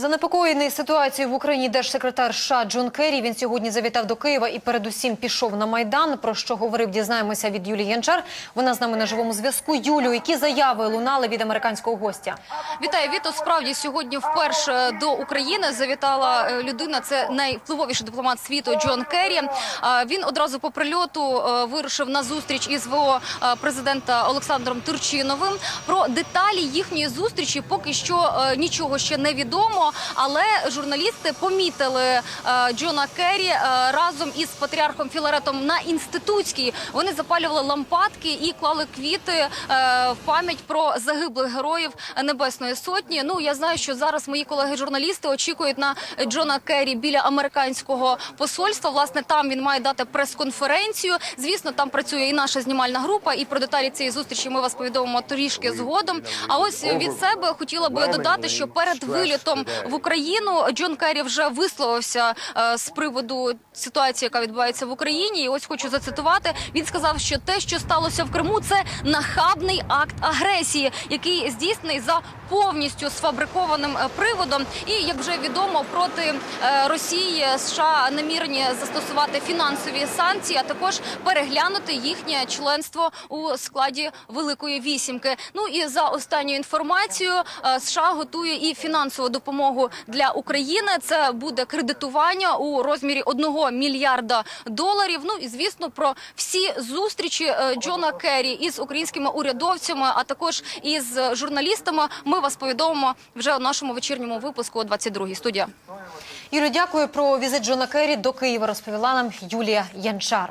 Занепокоєний ситуацією в Україні держсекретар США Джон Керрі. Він сьогодні завітав до Києва і передусім пішов на майдан. Про що говорив, дізнаємося від Юлії Янчар. Вона з нами на живому зв'язку. Юлю, які заяви лунали від американського гостя? Вітаю, Віто. Справді сьогодні вперше до України завітала е, людина. Це найвпливовіший дипломат світу Джон Керрі. Він одразу по прильоту е, вирушив на зустріч із ВО е, президента Олександром Турчиновим. Про деталі їхньої зустрічі поки що нічого ще не відомо. Але журналісти помітили е, Джона Керрі е, разом із патріархом Філаретом на інститутській. Вони запалювали лампадки і клали квіти е, в пам'ять про загиблих героїв Небесної Сотні. Ну я знаю, що зараз мої колеги-журналісти очікують на Джона Керрі біля американського посольства. Власне, там він має дати прес-конференцію. Звісно, там працює і наша знімальна група. І про деталі цієї зустрічі ми вас повідомимо трішки згодом. А ось від себе хотіла би додати, що перед вилітом в Україну Джон Керрі вже висловився е, з приводу ситуації, яка відбувається в Україні. І ось хочу зацитувати. Він сказав, що те, що сталося в Криму, це нахабний акт агресії, який здійснений за повністю сфабрикованим е, приводом. І як вже відомо, проти е, Росії США намірені застосувати фінансові санкції, а також переглянути їхнє членство у складі Великої вісімки. Ну і за останньою інформацією, е, США готує і фінансову допомогу для України. Це буде кредитування у розмірі 1 мільярда доларів. Ну і звісно, про всі зустрічі е, Джона Керрі із українськими урядовцями, а також із журналістами. Ми вас повідомимо вже у нашому вечірньому випуску о 22-й. Студія. Юлю, дякую про візит Джона Керрі до Києва. Розповіла нам Юлія Янчар.